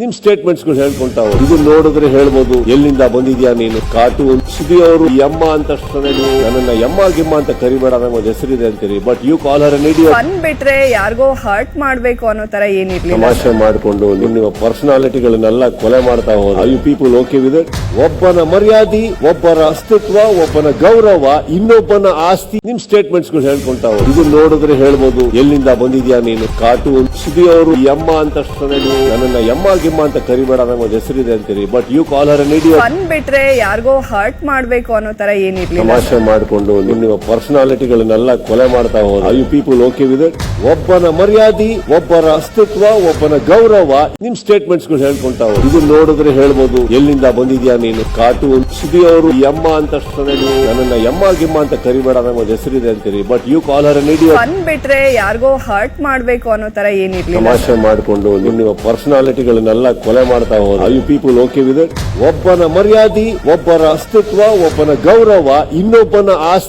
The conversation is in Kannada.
ನಿಮ್ ಸ್ಟೇಟ್ಮೆಂಟ್ಸ್ಗಳು ಹೇಳ್ಕೊಂತಾವ ಇದು ನೋಡಿದ್ರೆ ಹೇಳ್ಬೋದು ಎಲ್ಲಿಂದ ಬಂದಿದ್ಯಾ ನೀನು? ಕಾರ್ಟೂನ್ ಸುದಿ ಅವರು ಯಮ್ಮ ಅಂತ ತಕ್ಷಣ ನೀವು ನನ್ನನ್ನ ಯಮ್ಮ ಗಿಮ್ಮ ಅಂತ ಕರಿಬೇಡ ಒಂದು ಹೆಸರಿದೆ ಅಂತೀರಿ. ಬಟ್ ಯು ಕಾಲ್ ಹರ್ ನೀಡಿ ಬಂದ್ಬಿಟ್ರೆ ಬಿಟ್ರೆ ಯಾರಿಗೋ ಹರ್ಟ್ ಮಾಡ್ಬೇಕು ಅನ್ನೋ ತರ ಏನಿರ್ಲಿಲ್ಲ. ತಮಾಷೆ ಮಾಡಿಕೊಂಡು ನಿಮ್ಮ ಪರ್ಸನಾಲಿಟಿಗಳನ್ನೆಲ್ಲ ಕೊಲೆ ಮಾಡ್ತಾ ಹೋದ ಯು ಪೀಪಲ್ ಓಕೆ ವಿತ್ ಒಬ್ಬನ ಮರ್ಯಾದೆ ಒಬ್ಬರ ಅಸ್ತಿತ್ವ ಒಬ್ಬನ ಗೌರವ ಇನ್ನೊಬ್ಬನ ಆಸ್ತಿ ನಿಮ್ ಸ್ಟೇಟ್ಮೆಂಟ್ಸ್ಗಳು ಹೇಳ್ಕೊಂತಾವ ಇದು ನೋಡಿದ್ರೆ ಹೇಳ್ಬೋದು ಎಲ್ಲಿಂದ ಬಂದಿದ್ಯಾ ನೀನು? ಕಾರ್ಟೂನ್ ಸುದಿ ಅವರು ಯಮ್ಮ ಅಂತ ತಕ್ಷಣ ನೀವು ನನ್ನನ್ನ ಯಮ್ಮ ಗಿಮ್ಮ ಅಂತ ಕರಿಬೇಡ ನಂಗೆ ಒಂದು ಹೆಸರಿದೆ ಅಂತೀರಿ but you call her fun ಬಿಟ್ರೆ ಯಾರಿಗೋ ಹರ್ಟ್ ಮಾಡ್ಬೇಕು ಅನ್ನೋ ತರ ಏನಿರ್ಲಿಲ್ಲ ತಮಾಷೆ ಮಾಡಿಕೊಂಡು ನಿಮ್ಮ ಪರ್ಸನಾಲಿಟಿಗಳನ್ನೆಲ್ಲ ಕೊಲೆ ಮಾಡ್ತಾ ಹೋದ ಯು ಪೀಪಲ್ ಓಕೆ ವಿತ್ ಒಬ್ಬನ ಮರ್ಯಾದೆ ಒಬ್ಬರ ಅಸ್ತಿತ್ವ ಒಬ್ಬನ ಗೌರವ ನಿಮ್ ಸ್ಟೇಟ್ಮೆಂಟ್ಸ್ಗಳು ಹೇಳ್ಕೊಂತಾವ ಇದು ನೋಡಿದ್ರೆ ಹೇಳ್ಬೋದು ಎಲ್ಲಿಂದ ಬಂದಿದ್ಯಾ ನೀನು? ಕಾಟು ಸುದಿ ಅವರು ಯಮ್ಮ ಅಂತ ತಕ್ಷಣ ನೀವು. ನನ್ನನ್ನ ಯಮ್ಮ ಗಿಮ್ಮ ಅಂತ ಕರಿಬೇಡ ನಂಗೆ ಒಂದು ಹೆಸರಿದೆ ಅಂತೀರಿ but you call her idiot fun ಬಿಟ್ರೆ ಯಾರಿಗೋ ಹರ್ಟ್ ಮಾಡ್ಬೇಕು ಅನ್ನೋ ತರ ಏನಿರ್ಲಿಲ್ಲ ತಮಾಷೆ ಮಾಡಿಕೊಂಡು ನಿಮ್ಮ ಪರ್ಸನಾಲಿಟಿಗಳನ್ನೆಲ್ಲ ಕೊಲೆ ಮಾಡ್ತಾ ಹೋದ ಯು ಪೀಪಲ್ ಓಕೆ ವಿತ್ ಒಬ್ಬನ ಮರ್ಯಾದೆ ಒಬ್ಬರ ಅಸ್ತಿತ್ವ ಒಬ್ಬನ ಗೌರವ ಇನ್ನೊಬ್ಬನ ಆಸ್ತಿ